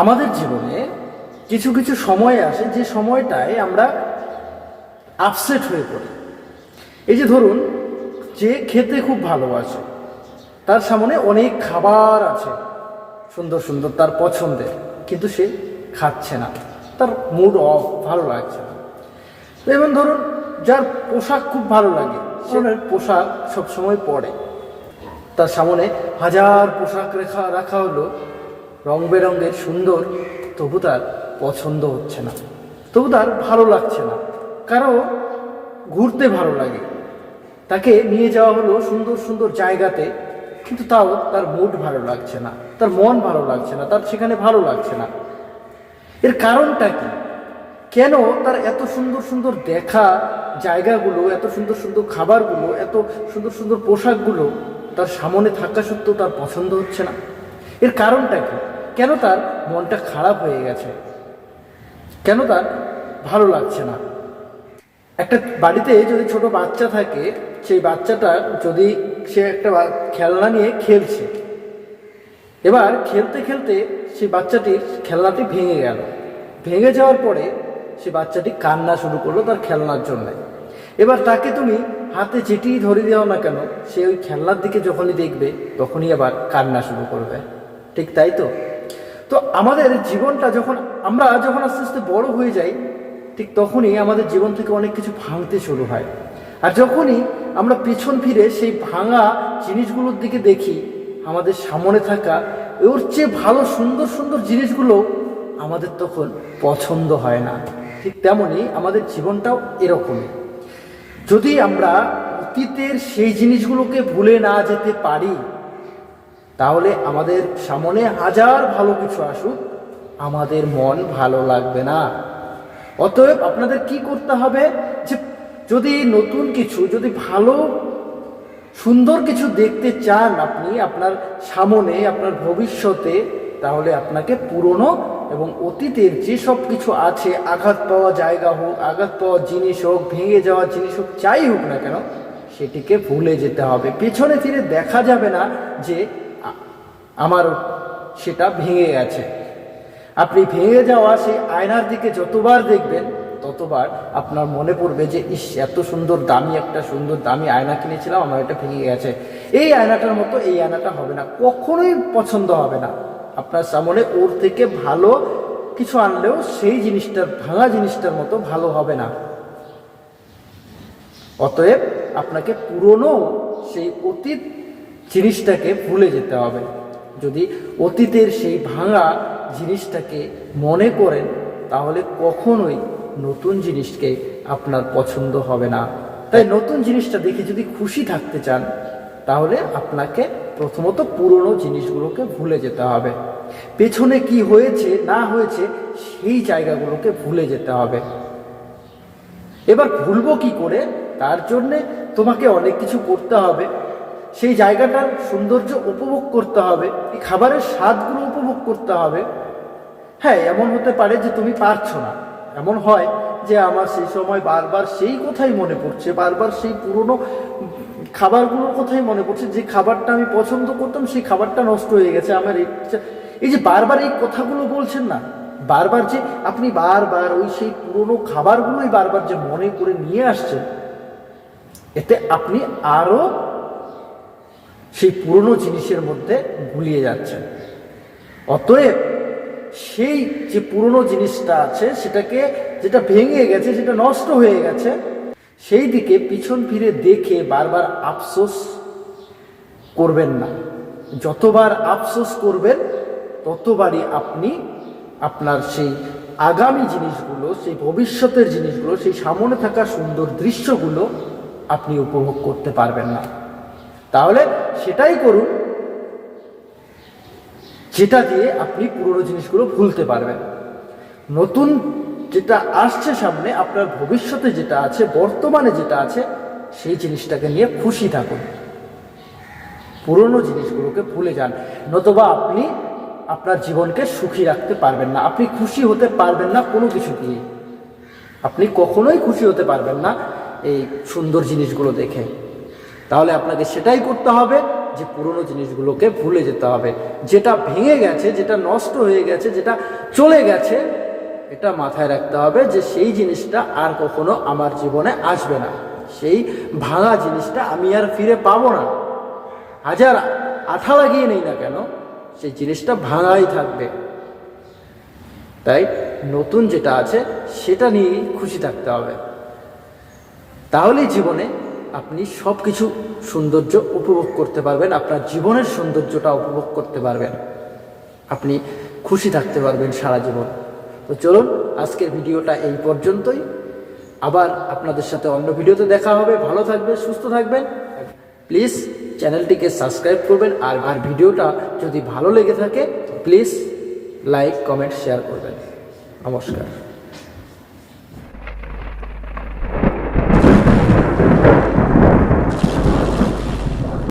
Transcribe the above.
আমাদের জীবনে কিছু কিছু সময় আসে যে সময়টায় আমরা আপসেট হয়ে পড়ি। এই যে ধরুন যে খেতে খুব ভালোবাসে তার সামনে অনেক খাবার আছে সুন্দর সুন্দর তার পছন্দের কিন্তু সে খাচ্ছে না। তার মুড অফ ভালো লাগছে না। এবং ধরুন যার পোশাক খুব ভালো লাগে সে পোশাক সবসময় পরে। তার সামনে হাজার পোশাক রেখা রাখা হলো রং বেরঙের সুন্দর, তবু তার পছন্দ হচ্ছে না। তবু তার ভালো লাগছে না। কারও ঘুরতে ভালো লাগে। তাকে নিয়ে যাওয়া হলো সুন্দর সুন্দর জায়গাতে, কিন্তু তাও তার মুড ভালো লাগছে না। তার মন ভালো লাগছে না। তার সেখানে ভালো লাগছে না। এর কারণটা কি? কেন তার এত সুন্দর সুন্দর দেখা জায়গাগুলো, এত সুন্দর সুন্দর খাবারগুলো, এত সুন্দর সুন্দর পোশাকগুলো তার সামনে থাকা সত্ত্বেও তার পছন্দ হচ্ছে না? এর কারণটা কি? কেন তার মনটা খারাপ হয়ে গেছে? কেন তার ভালো লাগছে না? একটা বাড়িতে যদি ছোট বাচ্চা থাকে, সেই বাচ্চাটা যদি সে একটা খেলনা নিয়ে খেলছে। এবার খেলতে খেলতে সেই বাচ্চাটির খেলনাটি ভেঙে গেল। ভেঙে যাওয়ার পরে সে বাচ্চাটি কান্না শুরু করল তার খেলনার জন্য। এবার তাকে তুমি হাতে যেটি ধরে দেওয়া না কেন, সে ওই খেলনার দিকে যখনই দেখবে, তখনই আবার কান্না শুরু করবে। ঠিক তাই তো? তো আমাদের জীবনটা যখন, আমরা যখন আস্তে আস্তে বড় হয়ে যাই, ঠিক তখনই আমাদের জীবন থেকে অনেক কিছু ভাঙতে শুরু হয়। আর যখনই আমরা পেছন ফিরে সেই ভাঙা জিনিসগুলোর দিকে দেখি, আমাদের সামনে থাকা ওর চেয়ে ভালো, সুন্দর সুন্দর জিনিসগুলো আমাদের তখন পছন্দ হয় না। ঠিক তেমনই আমাদের জীবনটাও এরকমই যদি আমরা অতীতের সেই জিনিসগুলোকে ভুলে না যেতে পারি তাহলে আমাদের সামনে হাজার ভালো কিছু আসুক, আমাদের মন ভালো লাগবে না। অতএব আপনাদের কি করতে হবে যে, যদি নতুন কিছু, যদি ভালো, সুন্দর কিছু দেখতে চান আপনি আপনার সামনে, আপনার ভবিষ্যতে, তাহলে আপনাকে পুরনো এবং অতীতের যেসব কিছু আছে, আঘাত পাওয়া জায়গা হোক, আঘাত পাওয়া জিনিস হোক, ভেঙে যাওয়া জিনিস হোক, যাই হোক না কেন, সেটিকে ভুলে যেতে হবে। পেছনে ফিরে দেখা যাবে না যে আমার সেটা ভেঙে গেছে। আপনি ভেঙে যাওয়া সেই আয়নার দিকে যতবার দেখবেন, ততবার আপনার মনে পড়বে যে, ইস, এত সুন্দর, দামি একটা সুন্দর, দামি আয়না কিনেছিলাম, আমার এটা ভেঙে গেছে। এই আয়নাটার মতো এই আয়নাটা হবে না, কখনোই পছন্দ হবে না। আপনার সামনে ওর থেকে ভালো কিছু আনলেও সেই জিনিসটার, ভাঙা জিনিসটার মতো ভালো হবে না। অতএব আপনাকে পুরনো সেই অতীত জিনিসটাকে ভুলে যেতে হবে। যদি অতীতের সেই ভাঙা জিনিসটাকে মনে করেন, তাহলে কখনোই নতুন জিনিসকে আপনার পছন্দ হবে না। তাই নতুন জিনিসটা দেখে যদি খুশি থাকতে চান, তাহলে আপনাকে প্রথমত পুরনো জিনিসগুলোকে ভুলে যেতে হবে। পেছনে কি হয়েছে, না হয়েছে, সেই জায়গাগুলোকে ভুলে যেতে হবে। এবার ভুলবো কি করে? তার জন্যে তোমাকে অনেক কিছু করতে হবে। সেই জায়গাটার সৌন্দর্য উপভোগ করতে হবে, এই খাবারের স্বাদগুলো উপভোগ করতে হবে। হ্যাঁ এমন হতে পারে যে তুমি পারছ না। এমন হয় যে আমার সেই সময় বারবার সেই কথাই মনে পড়ছে, বারবার সেই পুরনো খাবারগুলোর কথাই মনে পড়ছে, যে খাবারটা আমি পছন্দ করতাম সেই খাবারটা নষ্ট হয়ে গেছে, আমার ইচ্ছা। এই যে বারবার এই কথাগুলো বলছেন না, বারবার যে আপনি বারবার ওই সেই পুরনো খাবারগুলোই বারবার যে মনে করে নিয়ে আসছেন, এতে আপনি আরও সেই পুরনো জিনিসের মধ্যে গুলিয়ে যাচ্ছেন অতএব সেই যে পুরনো জিনিসটা আছে, সেটাকে যেটা ভেঙে গেছে যেটা নষ্ট হয়ে গেছে, সেই দিকে পিছন ফিরে দেখে বারবার আফসোস করবেন না। যতবার আফসোস করবেন, ততবারই আপনি আপনার সেই আগামী জিনিসগুলো, সেই ভবিষ্যতের জিনিসগুলো, সেই সামনে থাকা সুন্দর দৃশ্যগুলো আপনি উপভোগ করতে পারবেন না। সেটাই করুন। যেটা দিয়ে আপনি পুরনো জিনিসগুলো ভুলতে পারবেন। নতুন যেটা আসছে সামনে, আপনার ভবিষ্যতে যেটা আছে, বর্তমানে যেটা আছে, সেই জিনিসটাকে নিয়ে খুশি থাকুন। পুরনো জিনিসগুলোকে ভুলে যান। নতুবা আপনি আপনার জীবনকে সুখী রাখতে পারবেন না। আপনি খুশি হতে পারবেন না কোনো কিছু দিয়ে। আপনি কখনোই খুশি হতে পারবেন না এই সুন্দর জিনিসগুলো দেখে। তাহলে আপনাকে সেটাই করতে হবে যে পুরনো জিনিসগুলোকে ভুলে যেতে হবে। যেটা ভেঙে গেছে, যেটা নষ্ট হয়ে গেছে, যেটা চলে গেছে, এটা মাথায় রাখতে হবে যে সেই জিনিসটা আর কখনো আমার জীবনে আসবে না। সেই ভাঙা জিনিসটা আমি আর ফিরে পাবো না। হাজার আঠা লাগিয়ে নেই না কেন? সেই জিনিসটা ভাঙাই থাকবে। তাই নতুন যেটা আছে সেটা নিয়েই খুশি থাকতে হবে। তাহলেই জীবনে আপনি সব কিছু সৌন্দর্য উপভোগ করতে পারবেন, আপনার জীবনের সৌন্দর্যটা উপভোগ করতে পারবেন। আপনি খুশি থাকতে পারবেন সারা জীবন। তো চলুন, আজকের ভিডিওটা এই পর্যন্তই। আবার আপনাদের সাথে অন্য ভিডিওতে দেখা হবে। ভালো থাকবেন, সুস্থ থাকবেন। প্লিজ চ্যানেলটিকে সাবস্ক্রাইব করবেন। আর আর ভিডিওটা যদি ভালো লেগে থাকে প্লিজ লাইক, কমেন্ট, শেয়ার করবেন। নমস্কার।